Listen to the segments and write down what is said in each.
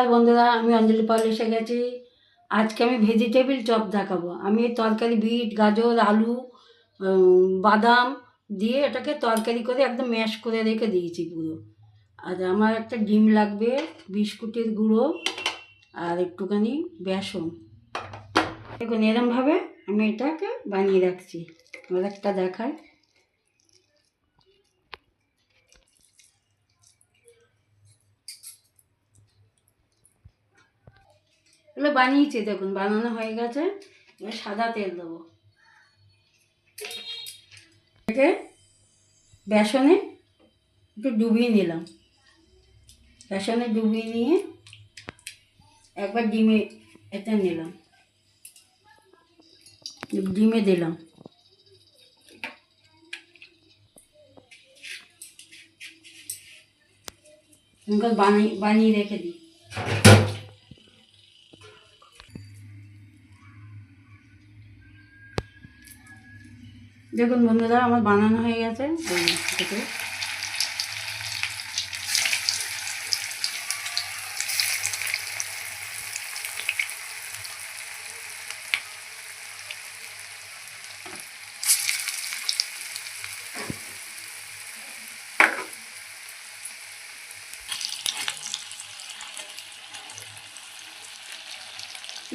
আর বন্ধুরা, আমি অঞ্জলি পাল এসে গেছি। আজকে আমি ভেজিটেবিল চপ দেখাবো। আমি তরকারি বিট, গাজর, আলু বাদাম দিয়ে এটাকে তরকারি করে একদম ম্যাশ করে রেখে দিয়েছি পুরো। আর আমার একটা ডিম লাগবে, বিস্কুটের গুঁড়ো আর একটুখানি বেসন। দেখুন, এরমভাবে আমি এটাকে বানিয়ে রাখছি। এবার একটা দেখায়। এগুলো বানিয়েছি, দেখুন, বানানো হয়ে গেছে। এবার সাদা তেল দেবো। এটাকে বেসনে একটু ডুবিয়ে নিলাম। বেসনে ডুবিয়ে নিয়ে একবার ডিমে এতে নিলাম। ডিমে দিলাম। বানিয়ে বানিয়ে রেখে দিই। দেখুন বন্ধুরা, আমার বানানো হয়ে গেছে।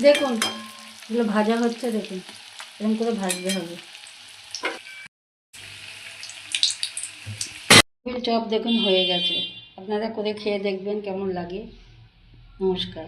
দেখুন, এগুলো ভাজা হচ্ছে, দেখুন। এরকম করে ভাজতে হবে। চপ দেখুন হয়ে গেছে। আপনারা করে খেয়ে দেখবেন কেমন লাগে। নমস্কার।